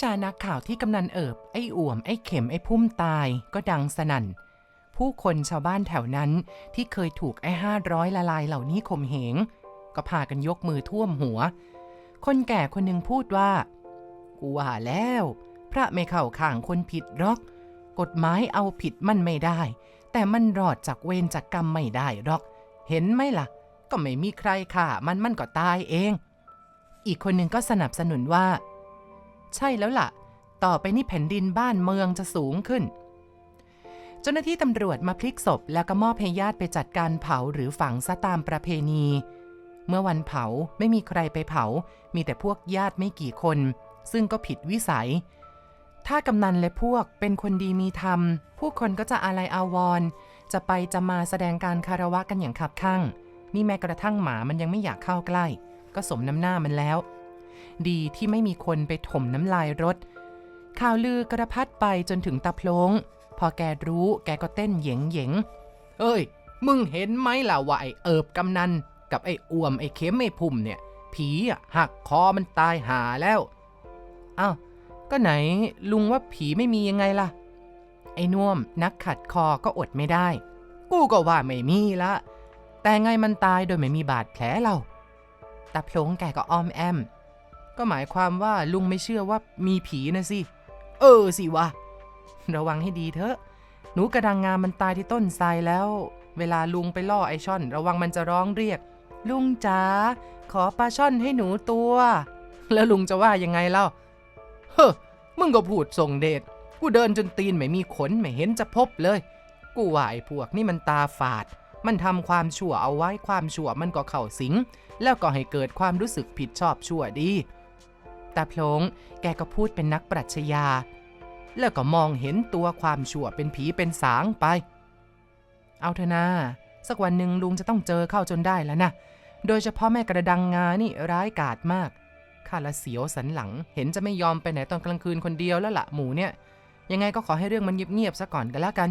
ชานักข่าวที่กำนันเอิบ ไอ้อ่วม ไอ้เข็ม ไอ้พุ่มตาย ก็ดังสนั่น ผู้คนชาวบ้านแถวนั้นที่เคยถูกไอ้ห้าร้อยละลายเหล่านี้ข่มเหง ก็พากันยกมือท่วมหัว คนแก่คนหนึ่งพูดว่า กูว่าแล้ว พระไม่เข้าข้างคนผิดหรอก กฎหมายเอาผิดมันไม่ได้ แต่มันรอดจากเวรจากกรรมไม่ได้หรอก เห็นไหมล่ะ ก็ไม่มีใครฆ่ามันมันก็ตายเอง อีกคนหนึ่งก็สนับสนุนว่า ใช่แล้วล่ะ ต่อไปนี่แผ่นดินบ้านเมืองจะสูงขึ้น เจ้าหน้าที่ตำรวจมาพลิกศพ แล้วก็มอบให้ญาติไปจัดการเผาหรือฝังซะตามประเพณี เมื่อวันเผาไม่มีใครไปเผา มีแต่พวกญาติไม่กี่คน ซึ่งก็ผิดวิสัย ถ้ากำนันและพวกเป็นคนดีมีธรรม ผู้คนก็จะอาลัยอาวรณ์จะไปจะมาแสดงการคารวะกันอย่างขับข้าง นี่แม้กระทั่งหมามันยังไม่อยากเข้าใกล้ ก็สมน้ำหน้ามันแล้ว ดีที่ไม่มีคนไปถมน้ำลายรถ ข่าวลือกระพัดไปจนถึงตาโพลงพอแกรู้แกก็เต้นเหยงเหยงเอ้ย มึงเห็นไหมล่ะว่าไอ้เอิบกำนัน กับไอ้อ้วมไอ้เข็มไอ้พุ่มเนี่ย ผีอะหักคอมันตายหาแล้วอ้าวก็ไหนลุงว่าผีไม่มียังไงล่ะ ไอ้น่วมนักขัดคอก็อดไม่ได้ กูก็ว่าไม่มีละ แต่ไงมันตายโดยไม่มีบาดแผลเราตาโพลงแกก็อ้อมแอม ก็หมายความว่าลุงไม่เชื่อว่ามีผีนะสิ เออสิวะ ระวังให้ดีเถอะ หนูกระดังงามมันตายที่ต้นทรายแล้ว เวลาลุงไปล่อไอช่อน ระวังมันจะร้องเรียก ลุงจ๋า ขอปลาช่อนให้หนูตัว แล้วลุงจะว่ายังไงเล่า เฮ้อ มึงก็พูดส่งเดช กูเดินจนตีนไม่มีขนไม่เห็นจะพบเลย กูว่าไอพวกนี่มันตาฝาด มันทำความชั่วเอาไว้ ความชั่วมันก็เข้าสิง แล้วก็ให้เกิดความรู้สึกผิดชอบชั่วดี ตาโพลงแกก็พูดเป็นนักปรัชญา แล้วก็มองเห็นตัวความชั่วเป็นผีเป็นสางไป เอาเถอะนะสักวันหนึ่งลุงจะต้องเจอเข้าจนได้แล้วนะ โดยเฉพาะแม่กระดังงานี่ร้ายกาจมากข้าละเสียวสันหลัง เห็นจะไม่ยอมไปไหนตอนกลางคืนคนเดียวแล้วละหมูเนี่ย ยังไงก็ขอให้เรื่องมันเงียบๆซะก่อนกันแล้วกัน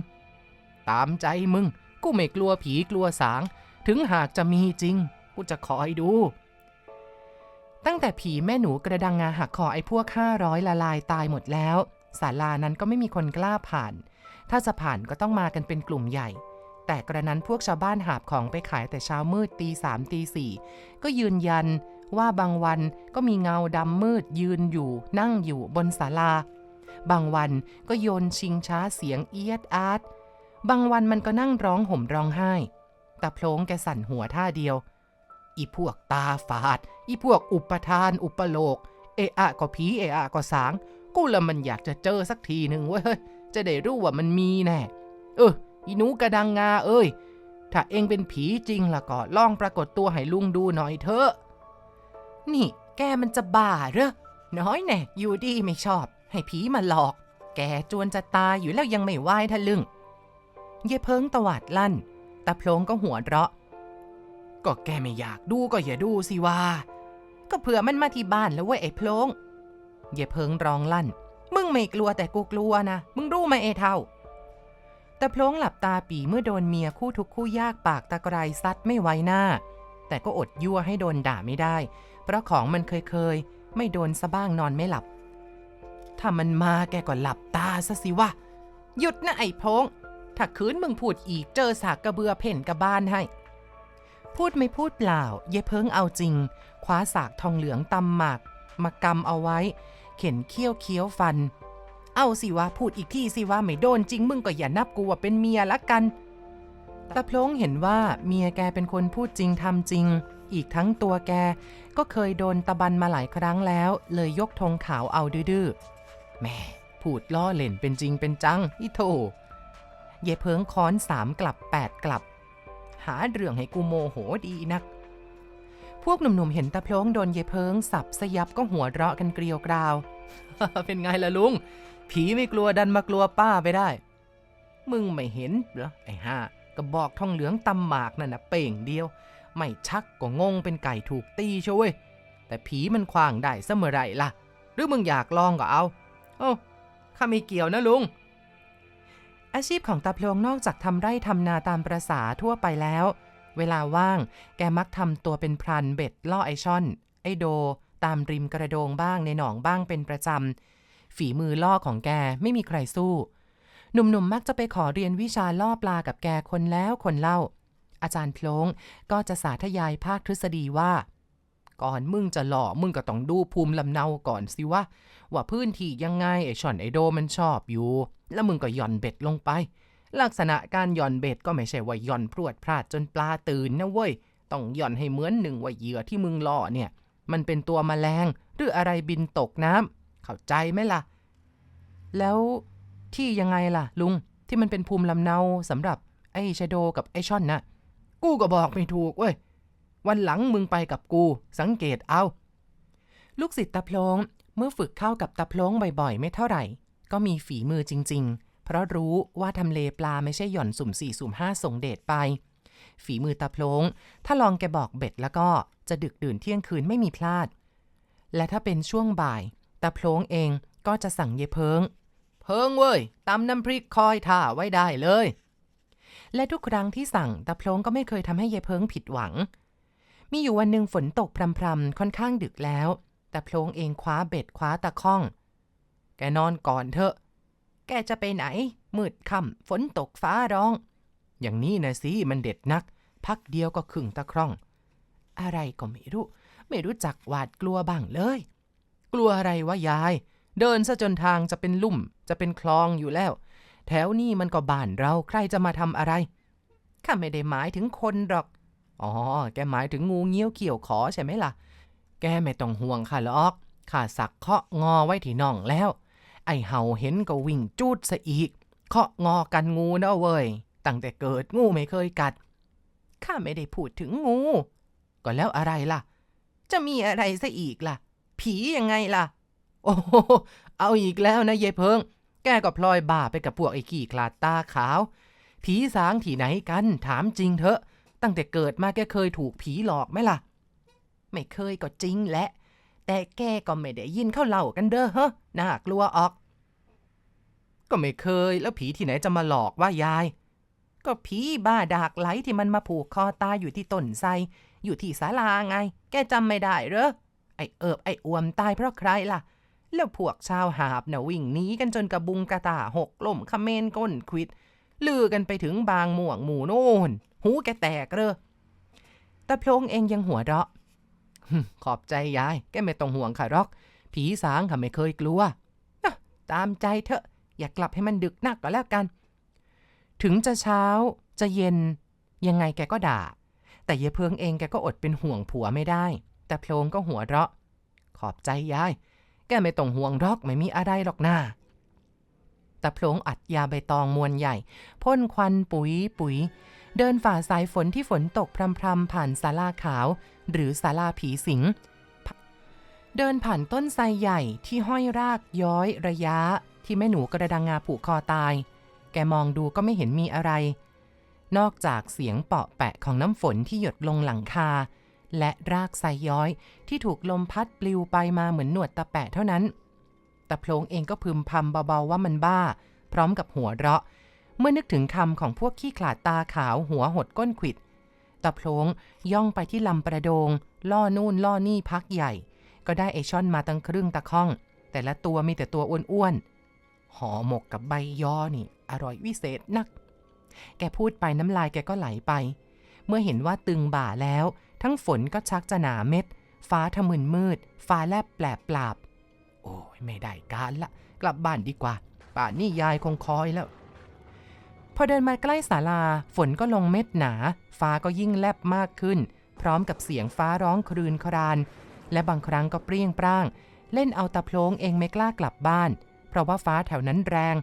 ตามใจมึง กูไม่กลัวผีกลัวสาง ถึงหากจะมีจริง กูจะคอยดู ตั้งแต่ผีแม่หนูกระดังงาหักคอไอ้พวกห้าร้อยละลายตายหมดแล้วศาลานั้นก็ไม่มีคนกล้าผ่าน ถ้าจะผ่านก็ต้องมากันเป็นกลุ่มใหญ่ แต่กระนั้นพวกชาวบ้านหาบของไปขายแต่เช้ามืดตีสามตีสี่ก็ยืนยันว่าบางวันก็มีเงาดำมืดยืนอยู่ นั่งอยู่บนศาลา บางวันก็โยนชิงช้าเสียงเอียดอาร์ตบางวันมันก็นั่งร้องห่มร้องไห้ แตาโพลงแกสั่นหัวท่าเดียว อีพวกตาฝาด อีพวกอุปทาน อุปโลก เอะอะก็ผีเอะอะก็สาง กูละมันอยากจะเจอสักทีหนึ่งเว้ย จะได้รู้ว่ามันมีแน่ เออ อีหนูกระดังงาเอ้ย ถ้าเองเป็นผีจริงล่ะก็ลองปรากฏตัวให้ลุงดูหน่อยเถอะ นี่แกมันจะบ้าเหรอ น้อยแน่อยู่ดีไม่ชอบ ให้ผีมาหลอก แกจวนจะตายอยู่แล้วยังไม่ไหวทะลึงเย่เพิงตวาดลั่นตาโพลงก็หัวเราะ ก็แกไม่อยากดูก็อย่าดูสิว่า ก็เผื่อมันมาที่บ้านแล้วเว้ยไอ้โพลงเย่าเพิงร้องลั่น มึงไม่กลัวแต่กูกลัวนะ มึงรู้ไหมเอเท่า แต่โพลงหลับตาปีเมื่อโดนเมียคู่ทุกคู่ยากปากตะไคร้ซัดไม่ไว้หน้า แต่ก็อดยั่วให้โดนด่าไม่ได้ เพราะของมันเคยเคยๆไม่โดนซะบ้างนอนไม่หลับ ถ้ามันมาแกก็หลับตาซะสิวะ หยุดนะไอ้โพงถ้าคืนมึงพูดอีกเจอสากกระเบือเพ่นกระบ้านให้ พูดไม่พูดเปล่า เย่เพิงเอาจริง คว้าสากทองเหลืองตำหมากมากำเอาไว้ เข็นเคี้ยวเคี้ยวฟัน เอาสิวะพูดอีกที่สิว่าไม่โดนจริง มึงก็อย่านับกูว่าเป็นเมียละกันตาโพลงเห็นว่าเมียแกเป็นคนพูดจริงทำจริง อีกทั้งตัวแก ก็เคยโดนตะบันมาหลายครั้งแล้ว เลยยกธงขาวเอาดื้อแม่พูดล้อเล่นเป็นจริงเป็นจัง อีโถเย่เพิงค้อนสามกลับแปดกลับ หาเรื่องให้กูโมโหดีนัก พวกหนุ่มๆเห็นตาโพลงโดนเยเพิงสับสยับก็หัวเราะกันเกลียวกราว เป็นไงล่ะลุง ผีไม่กลัวดันมากลัวป้าไปได้ มึงไม่เห็นเหรอไอ้ห่ากระบอกทองเหลืองตำหมากนั่นนะเป่งเดียว ไม่ชักก็งงเป็นไก่ถูกตีช่วยแต่ผีมันควางได้เสมอไรล่ะ หรือมึงอยากลองก็เอาโอ้ข้าไม่เกี่ยวนะลุง อาชีพของตาพลงนอกจากทำไร่ทำนาตามประษาทั่วไปแล้ว เวลาว่างแกมักทำตัวเป็นพรานเบ็ดล่อไอช่อน ไอโด ตามริมกระโดงบ้างในหนองบ้างเป็นประจำ ฝีมือล่อของแกไม่มีใครสู้ หนุ่มๆมักจะไปขอเรียนวิชาล่อปลากับแกคนแล้วคนเล่า อาจารย์พลงก็จะสาธยายภาคทฤษฎีว่า ก่อนมึงจะหล่อมึงก็ต้องดูภูมิลำเนาก่อนสิว่าว่าพื้นที่ยังไงไอช่อนไอโดมันชอบอยู่ แล้วมึงก็หย่อนเบ็ดลงไป ลักษณะการหย่อนเบ็ดก็ไม่ใช่ว่าย่อนพรวดพลาดจนปลาตื่นนะเว้ยต้องหย่อนให้เหมือนหนึ่งว่าเหยื่อที่มึงล่อเนี่ย มันเป็นตัวแมลงหรืออะไรบินตกน้ำเข้าใจไหมล่ะ แล้วที่ยังไงล่ะ ลุงที่มันเป็นภูมิลำเนาสำหรับไอ้ชโดกับไอ้ช่อนน่ะกูก็บอกไม่ถูกเว้ย วันหลังมึงไปกับกู สังเกตเอา ลูกศิษย์ตาโพลงเมื่อฝึกเข้ากับตาโพลงบ่อยๆ ไม่เท่าไหร่ ก็มีฝีมือจริง ๆ เพราะรู้ว่าทำเลปลาไม่ใช่หย่อนสุ่มสี่สุ่มห้าส่งเดชไป ฝีมือตาโพลงถ้าลองแกบอกเบ็ดแล้วก็จะดึกดื่นเที่ยงคืนไม่มีพลาด และถ้าเป็นช่วงบ่ายตาโพลงเองก็จะสั่งเยเพิง เพิงเว้ยตำน้ำพริกคอยท่าไว้ได้เลย และทุกครั้งที่สั่งตาโพลงก็ไม่เคยทำให้เยเพิงผิดหวัง มีอยู่วันหนึ่งฝนตกพรำๆค่อนข้างดึกแล้ว แต่โพลงเองคว้าเบ็ดคว้าตะข้อง แกนอนก่อนเถอะ แกจะไปไหน มืดค่ำฝนตกฟ้าร้อง อย่างนี้นะสิมันเด็ดนัก พักเดียวก็ขึงตะคร่อง อะไรก็ไม่รู้ ไม่รู้จักหวาดกลัวบ้างเลย กลัวอะไรวะยาย เดินซะจนทางจะเป็นลุ่ม จะเป็นคลองอยู่แล้ว แถวนี้มันก็บ้านเราใครจะมาทำอะไรข้าไม่ได้หมายถึงคนหรอก อ๋อ แกหมายถึงงูเงี้ยวเขี่ยวขอใช่ไหมล่ะ แกไม่ต้องห่วงข้าหรอกข้าสักเคาะงอไว้ที่น่องแล้ว ไอเห่าเห็นก็วิ่งจูดซะอีก เคาะงอกันงูนะเว้ย ตั้งแต่เกิดงูไม่เคยกัด ข้าไม่ได้พูดถึงงู ก็แล้วอะไรล่ะ จะมีอะไรซะอีกล่ะ ผียังไงล่ะ โอ้เอาอีกแล้วนะเยเพิง แกก็พลอยบ้าไปกับพวกไอ้ขี้คลาดตาขาว ผีสางที่ไหนกันถามจริงเถอะ ตั้งแต่เกิดมาแกเคยถูกผีหลอกไหมล่ะ ไม่เคยก็จริงแหละ แต่แกก็ไม่ได้ยินเขาเล่ากันเด้อเฮะน่ากลัวออก ก็ไม่เคยแล้วผีที่ไหนจะมาหลอกว่ายาย ก็ผีบ้าดากไหลที่มันมาผูกคอตายอยู่ที่ต้นไทรอยู่ที่ศาลาไง แกจำไม่ได้เหรอ ไอเอิบไออวมตายเพราะใครล่ะ แล้วพวกชาวหาบน่ะวิ่งหนีกันจนกระบุงกระตาหกล่มขเมนก้นควิดลือกันไปถึงบางม่วงหมู่โน่น หูแกแตกเรอตาโพงเองยังหัวเราะขอบใจยาย แกไม่ต้องห่วงค่ะรอก ผีสางค่ะไม่เคยกลัวอะตามใจเถอะ อย่ากลับให้มันดึกนักก็แล้วกัน ถึงจะเช้าจะเย็น ยังไงแกก็ด่า แต่เยเพิงเองแกก็อดเป็นห่วงผัวไม่ได้ แต่โพลงก็หัวเราะ ขอบใจยาย แกไม่ต้องห่วงรอกไม่มีอะไรหรอกหน้าแต่โพลงอัดยาใบตองมวลใหญ่พ่นควันปุ๋ยปุ๋ย เดินฝ่าสายฝนที่ฝนตกพรำๆผ่านศาลาขาว หรือศาลาผีสิง เดินผ่านต้นไทรใหญ่ที่ห้อยรากย้อยระยะ ที่แม่หนูกระดังงาผูกคอตาย แกมองดูก็ไม่เห็นมีอะไร นอกจากเสียงเปาะแปะของน้ำฝนที่หยดลงหลังคา และรากไทรย้อยที่ถูกลมพัดปลิวไปมาเหมือนหนวดตะแปะเท่านั้นแต่โพลงเองก็พึมพำเบาๆว่ามันบ้า พร้อมกับหัวเราะ เมื่อนึกถึงคำของพวกขี้ขลาดตาขาวหัวหดก้นขิดตะโพลงย่องไปที่ลำประโดง ล่อนู่นล่อนี่พักใหญ่ ก็ได้ไอช่อนมาตั้งครึ่งตะข้อง แต่ละตัวมีแต่ตัวอ้วนๆห่อหมกกับใบยอนี่ อร่อยวิเศษนัก แกพูดไปน้ำลายแกก็ไหลไป เมื่อเห็นว่าตึงบ่าแล้ว ทั้งฝนก็ชักจะหนาเม็ด ฟ้าทะมึนมืด ฟ้าแลบแปลบปราบโอ้ยไม่ได้การละ กลับบ้านดีกว่า ป่านนี่ยายคงคอยแล้ว พอเดินมาใกล้ศาลา ฝนก็ลงเม็ดหนา ฟ้าก็ยิ่งแลบมากขึ้น พร้อมกับเสียงฟ้าร้องครืนคราน และบางครั้งก็เปรี้ยงปร้าง เล่นเอาตาโพลงเองไม่กล้ากลับบ้าน เพราะว่าฟ้าแถวนั้นแรง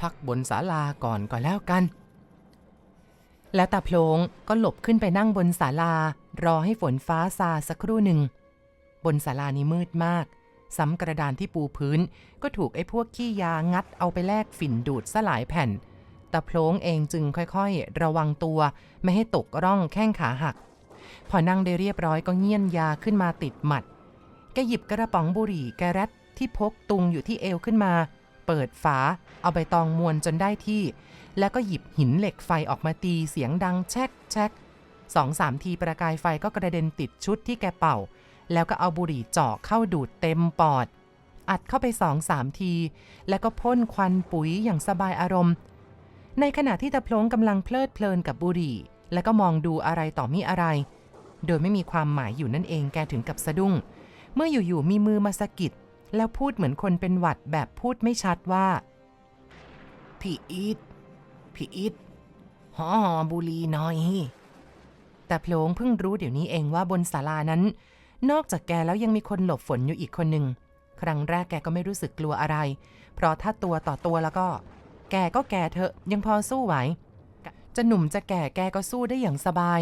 พักบนศาลาก่อนก็แล้วกัน และตาโพลงก็หลบขึ้นไปนั่งบนศาลา รอให้ฝนฟ้าซาสักครู่หนึ่ง บนศาลานี้มืดมาก ซ้ำกระดานที่ปูพื้น ก็ถูกไอ้พวกขี้ยางัดเอาไปแลกฝิ่นดูดสลายแผ่นตาโพลงเองจึงค่อยๆ ระวังตัว ไม่ให้ตกร่องแข้งขาหัก พอนั่งได้เรียบร้อยก็เงี่ยนยาขึ้นมาติดหมัด แกหยิบกระป๋องบุหรี่แกรัดที่พกตุงอยู่ที่เอวขึ้นมา เปิดฝา เอาใบตองมวนจนได้ที่ แล้วก็หยิบหินเหล็กไฟออกมาตีเสียงดังแช็กแช็กสองสามทีประกายไฟก็กระเด็นติดชุดที่แกเป่า แล้วก็เอาบุหรี่เจาะเข้าดูดเต็มปอด อัดเข้าไปสองสามที แล้วก็พ่นควันปุ๋ยอย่างสบายอารมณ์ ในขณะที่ตะโพลงกำลังเพลิดเพลินกับบุหรี่ แล้วก็มองดูอะไรต่อมีอะไร โดยไม่มีความหมายอยู่นั่นเองแกถึงกับสะดุ้ง เมื่ออยู่ๆมีมือมาสะกิดแล้วพูดเหมือนคนเป็นหวัดแบบพูดไม่ชัดว่า พี่อีทพี่อีทห่อบุรีน่อย แต่โพลงเพิ่งรู้เดี๋ยวนี้เองว่าบนศาลานั้น นอกจากแกแล้วยังมีคนหลบฝนอยู่อีกคนหนึ่ง ครั้งแรกแกก็ไม่รู้สึกกลัวอะไร เพราะถ้าตัวต่อตัวแล้วก็ แกก็แกเถอะยังพอสู้ไหว จะหนุ่มจะแก่แกก็สู้ได้อย่างสบาย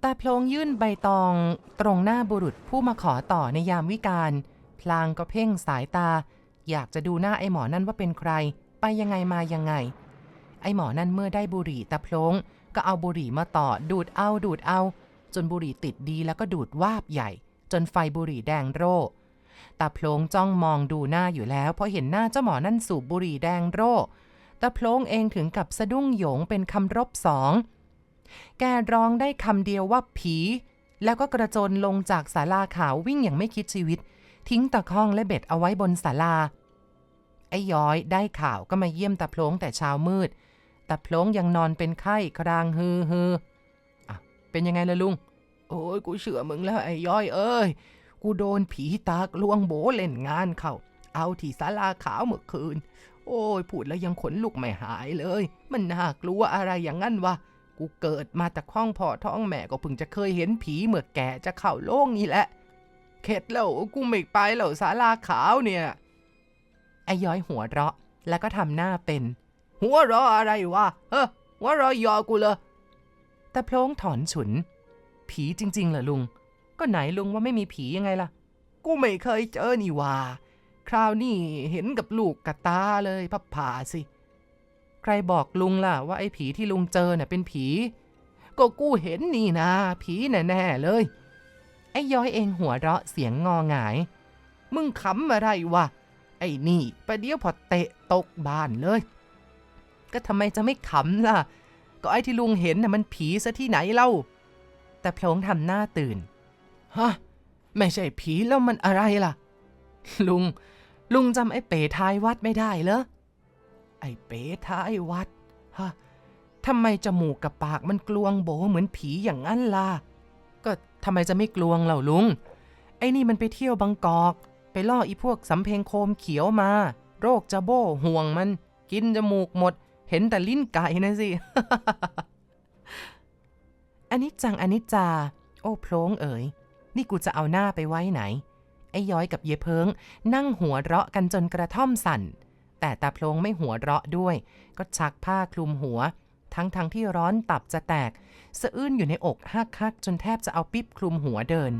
แตาโพลงยื่นใบตองตรงหน้าบุรุษผู้มาขอต่อในยามวิกาลพลางก็เพ่งสายตา อยากจะดูหน้าไอ้หมอนั่นว่าเป็นใคร ไปยังไงมายังไง ไอ้หมอนั่นเมื่อได้บุหรี่ตาโพลงก็เอาบุหรี่มาต่อดูดเอาดูดเอา จนบุหรี่ติดดีแล้วก็ดูดวาบใหญ่ จนไฟบุหรี่แดงโร่ตาโพลงจ้องมองดูหน้าอยู่แล้วเพราะเห็นหน้าเจ้าหมอนั่นสูบบุหรี่แดงโร่ตาโพลงเองถึงกับสะดุ้งโหยงเป็นคำรบสองแกร้องได้คำเดียวว่าผี แล้วก็กระโจนลงจากศาลาขาววิ่งอย่างไม่คิดชีวิต ทิ้งตะข้องและเบ็ดเอาไว้บนศาลา ไอ้ย้อยได้ข่าวก็มาเยี่ยมตาโพลงแต่เช้ามืดตาโพลงยังนอนเป็นไข้ครางฮือฮือ เป็นยังไงล่ะลุง โอ้ยกูเชื่อมึงแล้วไอ้ย้อยเอ้ย กูโดนผีตากลวงโบเล่นงานเขาเอาที่ศาลาขาวเมื่อคืน โอ้ยพูดแล้วยังขนลุกไม่หายเลย มันน่ากลัวอะไรอย่างนั้นวะ กูเกิดมาจากห้องพ่อท้องแม่ก็เพิ่งจะเคยเห็นผีเมื่อแก่จะเข้าโลกนี่แหละ เข็ดแล้วกูไม่ไปแล้วศาลาขาวเนี่ย ไอ้ย้อยหัวเราะแล้วก็ทำหน้าเป็น หัวเราะอะไรวะ เฮ้อหัวเราะยอกูเลย แต่โพลงถอนฉุน ผีจริง ๆเหรอลุง ก็ไหนลุงว่าไม่มีผียังไงล่ะ กูไม่เคยเจอนี่ว่า คราวนี้เห็นกับลูกกับตาเลยพับผ่าสิ ใครบอกลุงล่ะว่าไอ้ผีที่ลุงเจอเน่ะเป็นผี ก็กูเห็นนี่นะ ผีแน่ๆเลย ไอ้ย้อยเองหัวเราะเสียงงอหงาย มึงขำอะไรวะ ไอ้นี่ประเดี๋ยวพอเตะตกบ้านเลย ก็ทำไมจะไม่ขำล่ะ ก็ไอ้ที่ลุงเห็นน่ะมันผีซะที่ไหนเล่า แต่โพลงทำหน้าตื่น ฮะ ไม่ใช่ผีแล้วมันอะไรล่ะ ลุง ลุงจำไอ้เป๋ท้ายวัดไม่ได้เหรอ ไอ้เป๋ท้ายวัด ฮะทำไมจมูกกับปากมันกลวงโบเหมือนผีอย่างนั้นล่ะ ก็ทำไมจะไม่กลวงเหล่าลุง ไอ้นี่มันไปเที่ยวบางกอก ไปล่ออีพวกสำเพ็งโคมเขียวมา โรคจะโบ้ห่วงมัน กินจมูกหมด เห็นแต่ลิ้นไก่นะสิอันนี้จังอันนี้จา โอ้โพลงเอ๋ย นี่กูจะเอาหน้าไปไว้ไหน ไอ้ย้อยกับเยเพิง นั่งหัวเราะกันจนกระท่อมสั่น แต่ตาโพลงไม่หัวเราะด้วย ก็ชักผ้าคลุมหัว ทั้งทั้งที่ร้อนตับจะแตก สะอื้นอยู่ในอกฮักฮักจนแทบจะเอาปิ๊บคลุมหัวเดิน